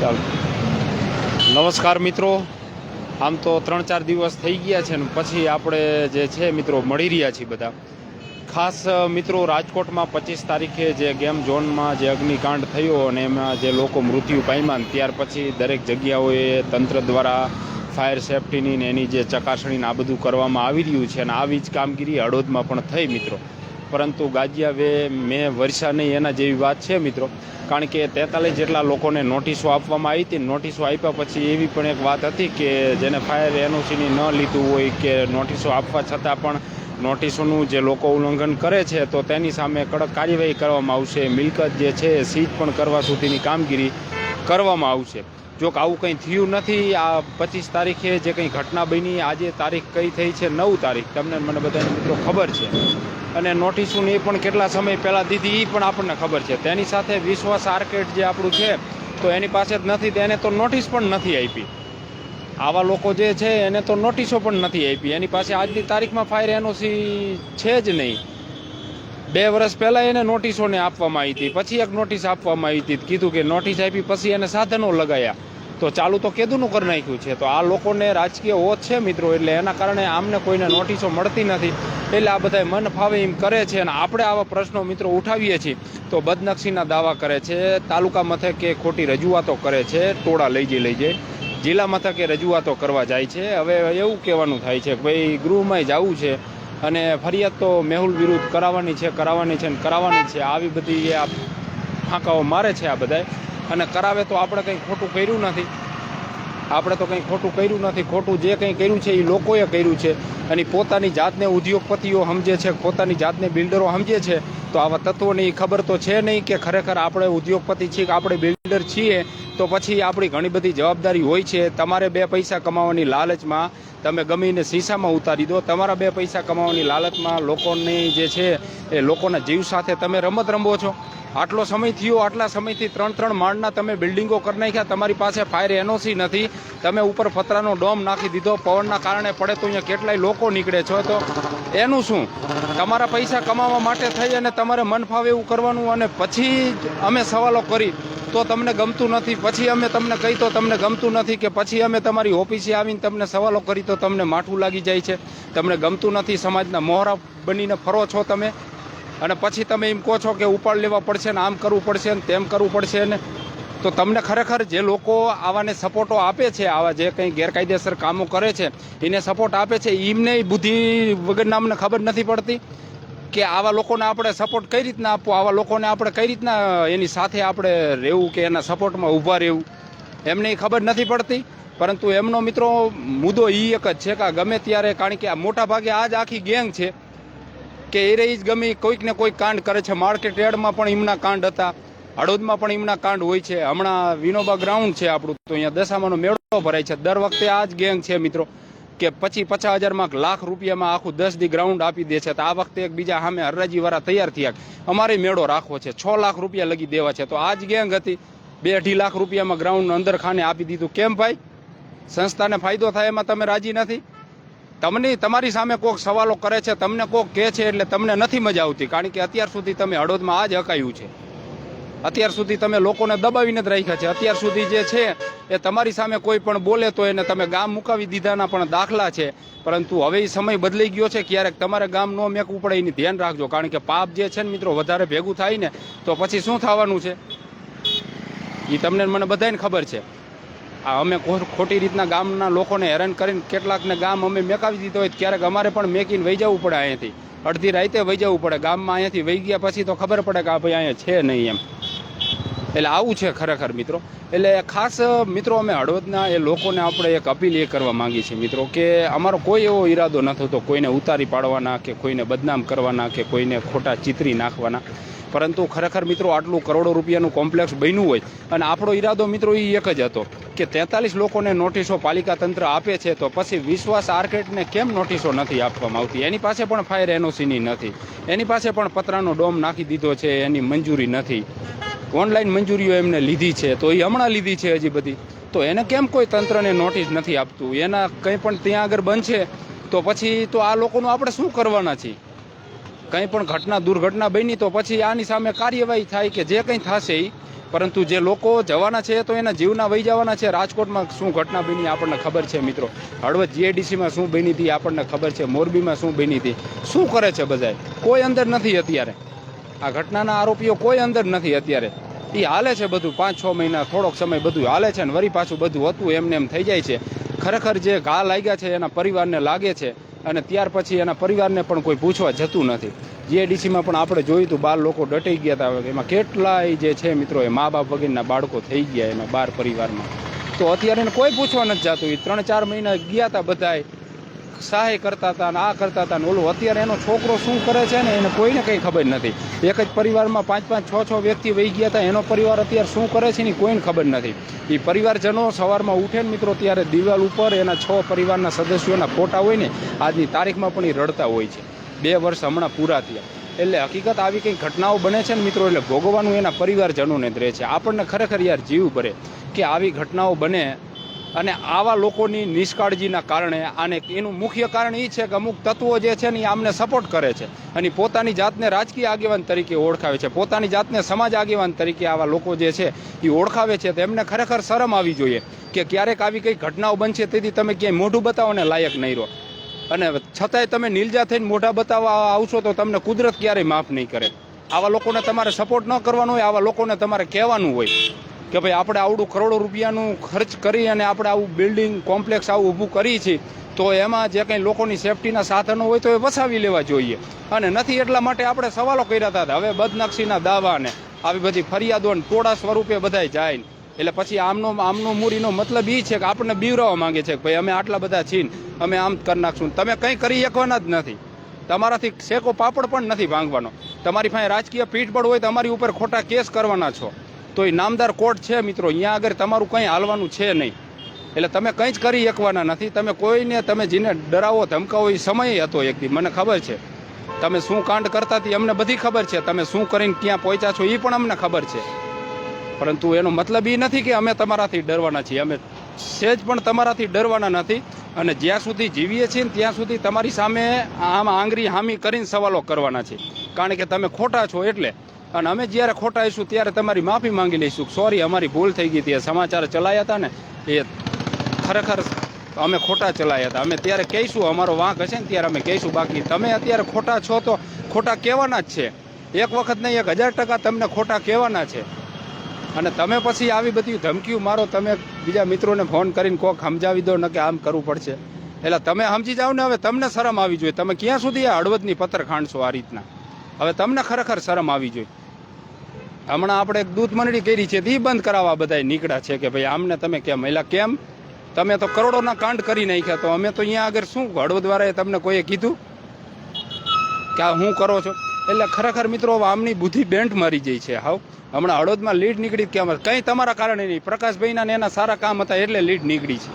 ચાલો. નમસ્કાર મિત્રો. આમ તો ત્રણ ચાર દિવસ થઈ ગયા છે ને પછી આપણે જે છે મિત્રો મળી રહ્યા છીએ બધા. ખાસ મિત્રો રાજકોટમાં પચીસ તારીખે જે ગેમ ઝોનમાં જે અગ્નિકાંડ થયો અને એમાં જે લોકો મૃત્યુ પામ્યા ત્યાર પછી દરેક જગ્યાઓએ તંત્ર દ્વારા ફાયર સેફટીની ને એની જે ચકાસણીને આ બધું કરવામાં આવી રહ્યું છે અને આવી જ કામગીરી હળોદમાં પણ થઈ, મિત્રો. પરંતુ ગાજિયા વે મેં વર્ષા નહીં એના જેવી વાત છે, મિત્રો. કારણ કે તેતાલીસ જેટલા લોકોને નોટિસો આપવામાં આવી હતી. નોટિસો આપ્યા પછી એવી પણ એક વાત હતી કે જેને ફાયર એનઓસીની ન લીધું હોય કે નોટિસો આપવા છતાં પણ નોટિસોનું જે લોકો ઉલ્લંઘન કરે છે, તો તેની સામે કડક કાર્યવાહી કરવામાં આવશે. મિલકત જે છે સીઝ પણ કરવા સુધીની કામગીરી કરવામાં આવશે. જો કે આવું કંઈ થયું નથી, આ પચીસ તારીખે જે કંઈ ઘટના બની, આજે તારીખ કઈ થઈ છે? નવ તારીખ. તમને મને બધાને મિત્રો ખબર છે. અને નોટિસોને એ પણ કેટલા સમય પહેલાં દીધી એ પણ આપણને ખબર છે. તેની સાથે વિશ્વાસ આર્કેટ જે આપણું છે, તો એની પાસે જ નથી તેને તો નોટિસ પણ નથી આપી. આવા લોકો જે છે, એને તો નોટિસો પણ નથી આપી. એની પાસે આજની તારીખમાં ફાયર એનઓસી છે જ નહીં. બે વર્ષ પહેલાં એને નોટિસોને આપવામાં આવી હતી. પછી એક નોટિસ આપવામાં આવી હતી. કીધું કે નોટિસ આપી, પછી એને સાધનો લગાયા. તો ચાલુ તો કેદુનું કરી નાખ્યું છે. તો આ લોકોને રાજકીય ઓત છે મિત્રો, એટલે એના કારણે આમને કોઈને નોટિસો મળતી નથી. એટલે આ બધા મન ફાવે એમ કરે છે અને આપણે આવા પ્રશ્નો મિત્રો ઉઠાવીએ છીએ. તો બદનક્ષીના દાવા કરે છે, તાલુકા મથકે ખોટી રજૂઆતો કરે છે, ટોળા લઈ જઈ, લઈ જાય જિલ્લા મથકે રજૂઆતો કરવા જાય છે. હવે એવું કહેવાનું થાય છે ભાઈ ગૃહમાં જવું છે અને ફરિયાદ તો મેહુલ વિરુદ્ધ કરાવવાની છે કરાવવાની છે ને કરાવવાની છે. આવી બધી આ ફાંકાઓ મારે છે આ બધાય. અને કરાવે તો આપણે કંઈ ખોટું કર્યું નથી. આપણે તો કંઈ ખોટું કર્યું નથી. ખોટું જે કંઈ કર્યું છે એ લોકોએ કર્યું છે. અને પોતાની જાતને ઉદ્યોગપતિઓ સમજે છે, પોતાની જાતને બિલ્ડરો સમજે છે, તો આવા તત્વોની ખબર તો છે નહીં કે ખરેખર આપણે ઉદ્યોગપતિ છીએ કે આપણે બિલ્ડર છીએ, તો પછી આપણી ઘણી બધી જવાબદારી હોય છે. તમારે બે પૈસા કમાવાની લાલચમાં તમે ગમીને શીશામાં ઉતારી દો. તમારા બે પૈસા કમાવાની લાલચમાં લોકોની જે છે એ લોકોના જીવ સાથે તમે રમત રમવો છો. આટલો સમય થયો, આટલા સમયથી ત્રણ ત્રણ માળના તમે બિલ્ડિંગો કરી નાખ્યા, તમારી પાસે ફાયર એનઓસી નથી. તમે ઉપર ફતરાનો ડોમ નાખી દીધો, પવનના કારણે પડે તો અહીંયા કેટલાય લોકો નીકળે છો. તો એનું શું? તમારા પૈસા કમાવા માટે થઈ અને તમારે મન ફાવે એવું કરવાનું અને પછી જ અમે સવાલો કરી, તો તમને ગમતું નથી. પછી અમે તમને કહી તો તમને ગમતું નથી કે પછી અમે તમારી ઓફિસે આવીને તમને સવાલો કરી તો તમને માઠું લાગી જાય છે. તમને ગમતું નથી સમાજના મોહરા બનીને ફરો છો તમે. અને પછી તમે એમ કહો છો કે ઉપાડ લેવા પડશે ને આમ કરવું પડશે ને તેમ કરવું પડશે ને. તો તમને ખરેખર જે લોકો આવાને સપોર્ટો આપે છે, આવા જે કંઈ ગેરકાયદેસર કામો કરે છે, એને સપોર્ટ આપે છે, એમને બુદ્ધિ વગરના અમને ખબર નથી પડતી કે આવા લોકોને આપણે સપોર્ટ કઈ રીતના આપવો, આવા લોકોને આપણે કઈ રીતના એની સાથે આપણે રહેવું કે એના સપોર્ટમાં ઊભા રહેવું, એમને ખબર નથી પડતી. પરંતુ એમનો મિત્રો મુદ્દો એ એક જ છે કે ગમે ત્યારે કારણ કે આ મોટા ભાગે આ જ આખી ગેંગ છે. કે એ રહી જ ગમે, કોઈક ને કોઈક કાંડ કરે છે. માર્કેટ યાર્ડમાં પણ એમના કાંડ હતા. હળોદમાં પણ એમના કાંડ હોય છે. હમણાં વિનોબા ગ્રાઉન્ડ છે આપણું, તો અહીંયા દશામાનો મેળો ભરાય છે. દર વખતે આ જ ગેંગ છે મિત્રો, કે પછી પચાસ હજારમાં લાખ રૂપિયામાં આખું દસ દી ગ્રાઉન્ડ આપી દે છે. તો આ વખતે એકબીજા સામે હરરાજી વાળા તૈયાર થયા. અમારે મેળો રાખવો છે. છ લાખ રૂપિયા લગી દેવા છે. તો આ જ ગેંગ હતી. બે અઢી લાખ રૂપિયામાં ગ્રાઉન્ડ અંદર ખાને આપી દીધું. કેમ ભાઈ? સંસ્થાને ફાયદો થાય એમાં તમે રાજી નથી? તમને તમારી સામે કોઈક સવાલો કરે છે, તમને કોક કહે છે એટલે તમને નથી મજા આવતી, કારણ કે અત્યાર સુધી તમે હળવદમાં આ જ હકાયું છે. અત્યાર સુધી તમે લોકોને દબાવીને જ રાખ્યા છે. અત્યાર સુધી જે છે એ તમારી સામે કોઈ પણ બોલે તો એને તમે ગામ મુકાવી દીધાના પણ દાખલા છે. પરંતુ હવે એ સમય બદલાઈ ગયો છે, ક્યારેક તમારે ગામ ન મેકવું પડે, એની ધ્યાન રાખજો. કારણ કે પાપ જે છે ને મિત્રો, વધારે ભેગું થાય ને તો પછી શું થવાનું છે? એ તમને મને બધાને ખબર છે. આ અમે ખોટી રીતના ગામના લોકોને હેરાન કરીને કેટલાકને ગામ અમે મેકાવી દીધો હોય ક્યારેક અમારે પણ મેકીને વહી જવું પડે અહીંયાથી. અડધી રાતે વહી જવું પડે. ગામમાં અહીંયાથી વહી ગયા પછી તો ખબર પડે કે આ ભાઈ અહીંયા છે નહીં એમ. એટલે આવું છે ખરેખર મિત્રો. એટલે ખાસ મિત્રો અમે હળવદના એ લોકોને આપણે એક અપીલ એ કરવા માંગીએ છીએ મિત્રો કે અમારો કોઈ એવો ઈરાદો ન થતો કોઈને ઉતારી પાડવાના કે કોઈને બદનામ કરવાના કે કોઈને ખોટા ચિતરી નાખવાના. પરંતુ ખરેખર મિત્રો આટલું કરોડો રૂપિયાનું કોમ્પ્લેક્સ બન્યું હોય અને આપણો ઈરાદો મિત્રો એ એક જ હતો. કે તેતાલીસ લોકોને નોટિસો પાલિકા તંત્ર આપે છે, તો પછી વિશ્વાસ આર્કેટને કેમ નોટિસો નથી આપવામાં આવતી? એની પાસે પણ ફાયર એનઓસીની નથી. એની પાસે પણ પતરાનો ડોમ નાખી દીધો છે, એની મંજૂરી નથી. ઓનલાઈન મંજૂરીઓ એમને લીધી છે, તો એ હમણાં લીધી છે હજી બધી. તો એને કેમ કોઈ તંત્રને નોટિસ નથી આપતું? એના કંઈ પણ ત્યાં આગળ બનશે, તો પછી તો આ લોકોનું આપણે શું કરવાના છીએ? કંઈ પણ ઘટના દુર્ઘટના બની તો પછી આની સામે કાર્યવાહી થાય કે જે કંઈ થશે એ પરંતુ જે લોકો જવાના છે તો એના જીવના વહી જવાના છે. રાજકોટમાં શું ઘટના બની આપણને ખબર છે મિત્રો. હળવદ જીએડીસીમાં શું બની હતી આપણને ખબર છે. મોરબીમાં શું બની હતી. શું કરે છે બધાય? કોઈ અંદર નથી અત્યારે. આ ઘટનાના આરોપીઓ કોઈ અંદર નથી અત્યારે. એ હાલે છે બધું. પાંચ છ મહિના, થોડોક સમય બધું હાલે છે ને વરી પાછું બધું હતું એમને એમ થઈ જાય છે. ખરેખર જે ઘા લાગ્યા છે એના પરિવારને લાગે છે. અને ત્યાર પછી એના પરિવારને પણ કોઈ પૂછવા જતું નથી. જીઆઈડીસીમાં પણ આપણે જોયું હતું, બાર લોકો ડટાઈ ગયા હતા. એમાં કેટલાય જે છે મિત્રો, એ મા બાપ વગેરેના બાળકો થઈ ગયા એમાં બાર પરિવારમાં. તો અત્યારે કોઈ પૂછવા નથી જતું. એ ત્રણ ચાર મહિના ગયા હતા બધાય. સહાય કરતા હતા ને આ કરતા હતા ને ઓલું અત્યારે એનો છોકરો શું કરે છે ને એને કોઈને કંઈ ખબર નથી. એક જ પરિવારમાં પાંચ પાંચ, છ છ વ્યક્તિ વહી ગયા હતા. એનો પરિવાર અત્યારે શું કરે છે ને કોઈને ખબર નથી. એ પરિવારજનો સવારમાં ઉઠે ને મિત્રો ત્યારે દિવાલ ઉપર એના છ પરિવારના સદસ્યોના ફોટા હોય ને આજની તારીખમાં પણ એ રડતા હોય છે. બે વર્ષ હમણાં પૂરા થયા. એટલે હકીકત આવી કંઈ ઘટનાઓ બને છે ને મિત્રો એટલે ભોગવવાનું એના પરિવારજનોને જ રહે છે. આપણને ખરેખર યાર જીવ ભરે કે આવી ઘટનાઓ બને અને આવા લોકોની નિષ્કાળજીના કારણે આને એનું મુખ્ય કારણ એ છે કે અમુક તત્વો જે છે ને એ આમને સપોર્ટ કરે છે. અને પોતાની જાતને રાજકીય આગેવાન તરીકે ઓળખાવે છે. પોતાની જાતને સમાજ આગેવાન તરીકે આવા લોકો જે છે એ ઓળખાવે છે. તો એમને ખરેખર શરમ આવી જોઈએ કે ક્યારેક આવી કંઈ ઘટનાઓ બનશે તેથી તમે ક્યાંય મોઢું બતાવોને લાયક નહીં રહો. અને છતાંય તમે નીલજા થઈને મોઢા બતાવવા આવશો તો તમને કુદરત ક્યારેય માફ નહીં કરે. આવા લોકોને તમારે સપોર્ટ ન કરવાનો હોય, આવા લોકોને તમારે કહેવાનું હોય. કે ભાઈ આપણે આવડું કરોડો રૂપિયાનું ખર્ચ કરી અને આપણે આવું બિલ્ડિંગ કોમ્પ્લેક્સ આવું ઊભું કરી છીએ તો એમાં જે કંઈ લોકોની સેફટીના સાધનો હોય તો એ વસાવી લેવા જોઈએ. અને નથી એટલા માટે આપણે સવાલો કર્યા હતા હવે બદનક્ષીના દાવાને આવી બધી ફરિયાદો અને ટોળા સ્વરૂપે બધાય જાય. એટલે પછી આમનો આમનો મૂડીનો મતલબ એ છે કે આપણને બીવરાવા માંગે છે કે ભાઈ અમે આટલા બધા છીન અમે આમ કરી નાખશું તમે કંઈ કરી શકવાના જ નથી. તમારાથી શેકો પાપડ પણ નથી ભાંગવાનો. તમારી પાસે રાજકીય પીઠબળ હોય તો અમારી ઉપર ખોટા કેસ કરવાના છો. તો એ નામદાર કોર્ટ છે મિત્રો. અહીંયા આગળ તમારું કંઈ હાલવાનું છે નહીં. એટલે તમે કંઈ જ કરી શકવાના નથી. તમે કોઈને, તમે જેને ડરાવો, ધમકાવો, એ સમય હતો એક દી. મને ખબર છે. તમે શું કાંડ કરતા હતી અમને બધી ખબર છે. તમે શું કરીને ક્યાં પહોંચ્યા છો એ પણ અમને ખબર છે. પરંતુ એનો મતલબ એ નથી કે અમે તમારાથી ડરવાના છીએ. અમે સહેજ પણ તમારાથી ડરવાના નથી. અને જ્યાં સુધી જીવીએ છીએ ત્યાં સુધી તમારી સામે આમ આંગરી હામી કરીને સવાલો કરવાના છે. કારણ કે તમે ખોટા છો એટલે અને અમે જ્યારે ખોટા આવીશું ત્યારે તમારી માફી માંગી લઈશું. સોરી અમારી ભૂલ થઈ ગઈ હતી. સમાચાર ચલાયા હતા ને, એ ખરેખર અમે ખોટા ચલાયા હતા. અમે ત્યારે કહીશું, અમારો વાંક હશે ને ત્યારે અમે કહીશું. બાકી તમે અત્યારે ખોટા છો તો ખોટા કહેવાના જ છે. એક વખત નહીં, એક હજાર ટકા તમને ખોટા કહેવાના છે. અને તમે પછી આવી બધી ધમકીઓ મારો, તમે બીજા મિત્રોને ફોન કરીને કોક સમજાવી દો, ને કે આમ કરવું પડશે. એટલે તમે સમજી જાઓ ને, હવે તમને શરમ આવી જોઈએ. તમે ક્યાં સુધી આ હળવદની પથ્થર ખાંડશો આ રીતના? હવે તમને ખરેખર શરમ આવી જોઈએ. હમણાં આપણે એક દૂધ મંડળી કરી છે તે બંધ કરાવવા બધા નીકળ્યા છે કે ભાઈ આમને તમે કેમ? એટલે કેમ? તમે તો કરોડોના કાંડ કરી નાખ્યા તો અમે તો અહીંયા આગળ શું હળવદવારાએ તમને કોઈએ કીધું? કે આ હું કરો છો? એટલે ખરેખર મિત્રો આમની બુદ્ધિ બેન્ટ મારી જાય છે. હાવ, હમણાં હળવદમાં લીડ નીકળી કે કંઈ તમારા કારણે નહીં. પ્રકાશભાઈના એના સારા કામ હતા એટલે લીડ નીકળી છે.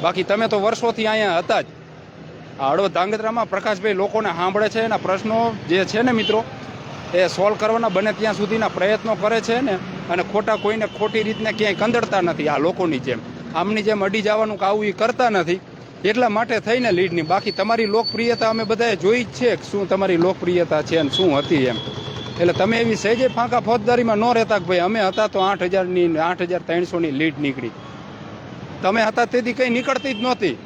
બાકી તમે તો વર્ષોથી અહીંયા હતા જ. હળવદ ધાંગધ્રામાં પ્રકાશભાઈ લોકોને સાંભળે છે એના પ્રશ્નો જે છે ને મિત્રો એ સોલ્વ કરવાના બને ત્યાં સુધીના પ્રયત્નો કરે છે ને, અને ખોટા કોઈને ખોટી રીતને ક્યાંય કંદડતા નથી આ લોકોની જેમ. આમની જેમ અડી જવાનું કે આવું એ કરતા નથી. એટલા માટે થઈને લીડની બાકી તમારી લોકપ્રિયતા અમે બધાએ જોઈ જ છે શું તમારી લોકપ્રિયતા છે અને શું હતી એમ. એટલે તમે એવી સહેજે ફાંકા ફોજદારીમાં ન રહેતા કે ભાઈ અમે હતા તો આઠ હજારની આઠ હજાર ત્રણસોની લીડ નીકળી. તમે હતા તેથી કંઈ નીકળતી જ નહોતી.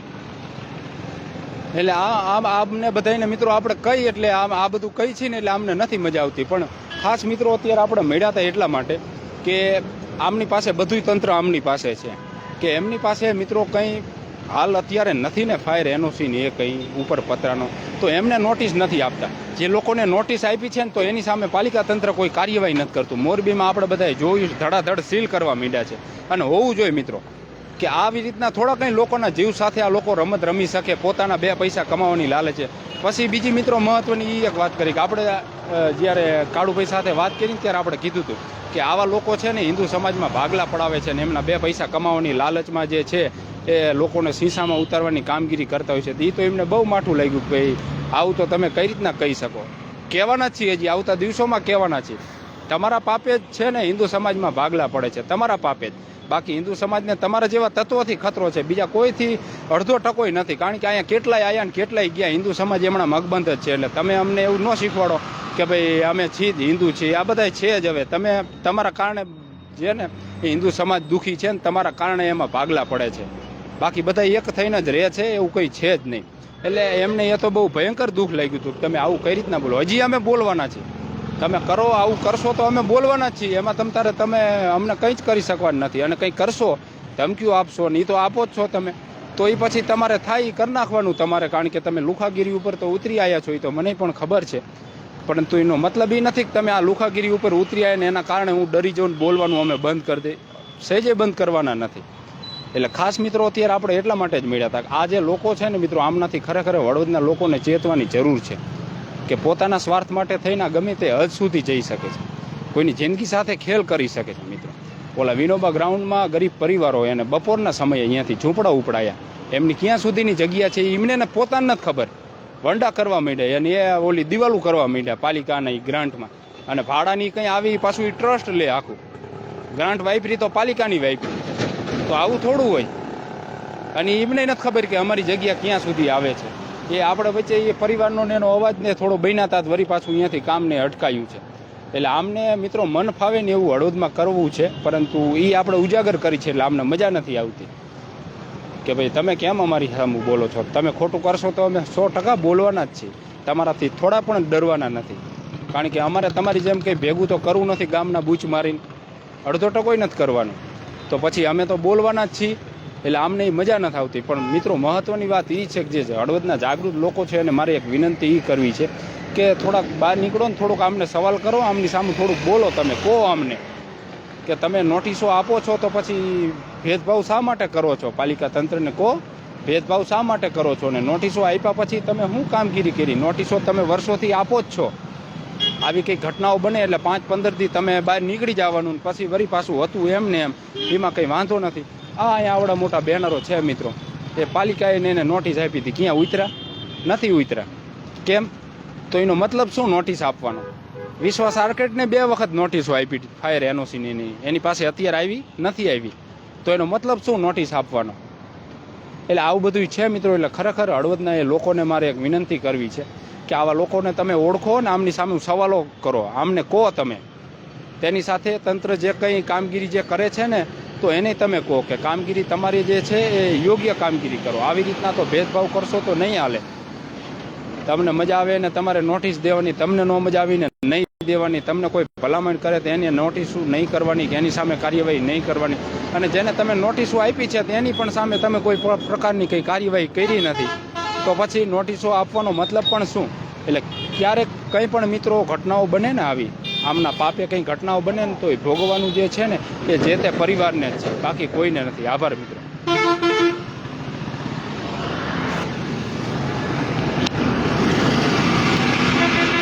એટલે આ આમ આમને બધાને મિત્રો આપણે કહીએ એટલે આમ આ બધું કહી છે ને એટલે આમને નથી મજા આવતી. પણ ખાસ મિત્રો અત્યારે આપણે મળ્યા હતા એટલા માટે કે આમની પાસે બધું તંત્ર આમની પાસે છે. કે એમની પાસે મિત્રો કંઈ હાલ અત્યારે નથી ને ફાયર એનઓસી ને એ કંઈ ઉપર પતરાનો. તો એમને નોટિસ નથી આપતા. જે લોકોને નોટિસ આપી છે ને તો એની સામે પાલિકા તંત્ર કોઈ કાર્યવાહી નથી કરતું. મોરબીમાં આપણે બધાએ જોયું ધડાધડ સીલ કરવા માંડ્યા છે. અને હોવું જોઈએ મિત્રો. કે આવી રીતના થોડા કંઈ લોકોના જીવ સાથે આ લોકો રમત રમી શકે, પોતાના બે પૈસા કમાવાની લાલચ પછી બીજી મિત્રો મહત્વની એ એક વાત કરી કે આપણે જ્યારે કાળુભાઈ સાથે વાત કરી ત્યારે આપણે કીધું હતું કે આવા લોકો છે ને હિન્દુ સમાજમાં ભાગલા પડાવે છે ને એમના બે પૈસા કમાવાની લાલચમાં જે છે એ લોકોને શીશામાં ઉતારવાની કામગીરી કરતા હોય છે. એ તો એમને બહુ માઠું લાગ્યું કે આવું તો તમે કઈ રીતના કહી શકો? કહેવાના છીએ હજી, આવતા દિવસોમાં કહેવાના છીએ. તમારા પાપે જ છે ને હિન્દુ સમાજમાં ભાગલા પડે છે. તમારા પાપે જ. બાકી હિન્દુ સમાજને તમારા જેવા તત્વોથી ખતરો છે. બીજા કોઈથી અડધો ટકોય નથી. કારણ કે અહીંયા કેટલાય આવ્યા ને કેટલાય ગયા. હિન્દુ સમાજ હમણાં મગબંધ જ છે. એટલે તમે અમને એવું ન શીખવાડો કે ભાઈ અમે છીએ જ હિન્દુ છીએ. આ બધા છે જ હવે. તમે તમારા કારણે જે ને એ હિન્દુ સમાજ દુઃખી છે ને તમારા કારણે એમાં ભાગલા પડે છે. બાકી બધા એક થઈને જ રહે છે. એવું કંઈ છે જ નહીં. એટલે એમને એ તો બહુ ભયંકર દુઃખ લાગ્યું હતું તમે આવું કઈ રીતના બોલો? હજી અમે બોલવાના છીએ. તમે કરો, આવું કરશો તો અમે બોલવાના જ છીએ. એમાં તમ તારે, તમે અમને કંઈ જ કરી શકવાના નથી. અને કંઈ કરશો, ધમકીઓ આપશો ને તો આપો જ છો તમે. તો એ પછી તમારે થાય એ કરી નાખવાનું તમારે, કારણ કે તમે લુખાગીરી ઉપર તો ઉતરી આવ્યા છો એ તો મને પણ ખબર છે. પરંતુ એનો મતલબ એ નથી કે તમે આ લુખાગીરી ઉપર ઉતરી આવ્યા ને એના કારણે હું ડરી જાઉં બોલવાનું અમે બંધ કરી દે. સહેજે બંધ કરવાના નથી. એટલે ખાસ મિત્રો, અત્યારે આપણે એટલા માટે જ મળ્યા હતા આ જે લોકો છે ને મિત્રો, આમનાથી ખરેખર વડોદના લોકોને ચેતવાની જરૂર છે. કે પોતાના સ્વાર્થ માટે થઈને ગમે તે હદ સુધી જઈ શકે છે. કોઈની જિંદગી સાથે ખેલ કરી શકે છે મિત્રો. ઓલા વિનોબા ગ્રાઉન્ડમાં ગરીબ પરિવારો એને બપોરના સમયે અહીંયાથી ઝૂંપડા ઉપડાયા. એમની ક્યાં સુધીની જગ્યા છે એમને ને પોતાને જ ખબર. વંડા કરવા માંડ્યા અને એ ઓલી દિવાલું કરવા માંડ્યા પાલિકાના ગ્રાન્ટમાં. અને ભાડાની કંઈ આવી પાછું એ ટ્રસ્ટ લે આખું. ગ્રાન્ટ વાપરી તો પાલિકાની વાપરી. તો આવું થોડું હોય. અને એમને નથી ખબર કે અમારી જગ્યા ક્યાં સુધી આવે છે. એ આપણે વચ્ચે એ પરિવારનો ને એનો અવાજને થોડો બન્યા વરી પાછું અહીંયાથી કામને અટકાયું છે. એટલે આમને મિત્રો મન ફાવે ને એવું હળવદમાં કરવું છે, પરંતુ એ આપણે ઉજાગર કરી છે એટલે આમને મજા નથી આવતી. કે ભાઈ, તમે કેમ અમારી સામું બોલો છો? તમે ખોટું કરશો તો અમે સો ટકા બોલવાના જ છીએ. તમારાથી થોડા પણ ડરવાના નથી. કારણ કે અમારે તમારી જેમ કંઈ ભેગું તો કરવું નથી ગામના બૂચ મારીને. અડધો ટકોય નથી કરવાનું. તો પછી અમે તો બોલવાના જ છીએ. એટલે આમને એ મજા નથી આવતી. પણ મિત્રો, મહત્વની વાત એ છે કે જે હળવદના જાગૃત લોકો છે અને મારે એક વિનંતી એ કરવી છે કે થોડાક બહાર નીકળો ને થોડુંક આમને સવાલ કરો, આમની સામે થોડુંક બોલો તમે, કહો આમને કે તમે નોટિસો આપો છો તો પછી ભેદભાવ શા માટે કરો છો? પાલિકા તંત્રને કહો, ભેદભાવ શા માટે કરો છો? ને નોટિસો આપ્યા પછી તમે શું કામગીરી કરી? નોટિસો તમે વર્ષોથી આપો જ છો. આવી કંઈ ઘટનાઓ બને એટલે પાંચ પંદરથી તમે બહાર નીકળી જવાનું પછી વરી પાછું હતું એમ ને એમ, એમાં કંઈ વાંધો નથી. આ આવડા મોટા બેનરો છે મિત્રો. એ પાલિકાએ એને નોટિસ આપી હતી ક્યાં ઉતર્યા. નથી ઉતર્યા. કેમ? તો એનો મતલબ શું? નોટિસ આપવાનો. વિશ્વાસ આર્કેટને બે વખત નોટિસો આપી ફાયર એનઓસીની એની. એની પાસે અત્યારે આવી, નથી આવી. તો એનો મતલબ શું? નોટિસ આપવાનો. એટલે આવું બધું છે મિત્રો. એટલે ખરેખર હળવદના એ લોકોને મારે એક વિનંતી કરવી છે કે આવા લોકોને તમે ઓળખો ને આમની સામે સવાલો કરો. આમને કહો તમે. તેની સાથે તંત્ર જે કંઈ કામગીરી જે કરે છે ને તો એને તમે કહો કે કામગીરી તમારી જે છે એ યોગ્ય કામગીરી કરો. આવી રીતના તો ભેદભાવ કરશો તો નહીં હાલે. તમને મજા આવે ને તમારે નોટિસ દેવાની, તમને ન મજા આવીને નહીં દેવાની, તમને કોઈ ભલામણ કરે તો એની નોટિસો નહીં કરવાની, કે એની સામે કાર્યવાહી નહીં કરવાની. અને જેને તમે નોટિસો આપી છે તેની પણ સામે તમે કોઈ પ્ર- પ્રકારની કંઈ કાર્યવાહી કરી નથી. તો પછી નોટિસો આપવાનો મતલબ પણ શું? એટલે ક્યારેક કંઈ પણ મિત્રો ઘટનાઓ બને ને આવી આમના પાપે કંઈ ઘટનાઓ બને ને તો એ ભોગવવાનું જે છે ને એ જે તે પરિવારને જ છે. બાકી કોઈને નથી. આભાર મિત્રો.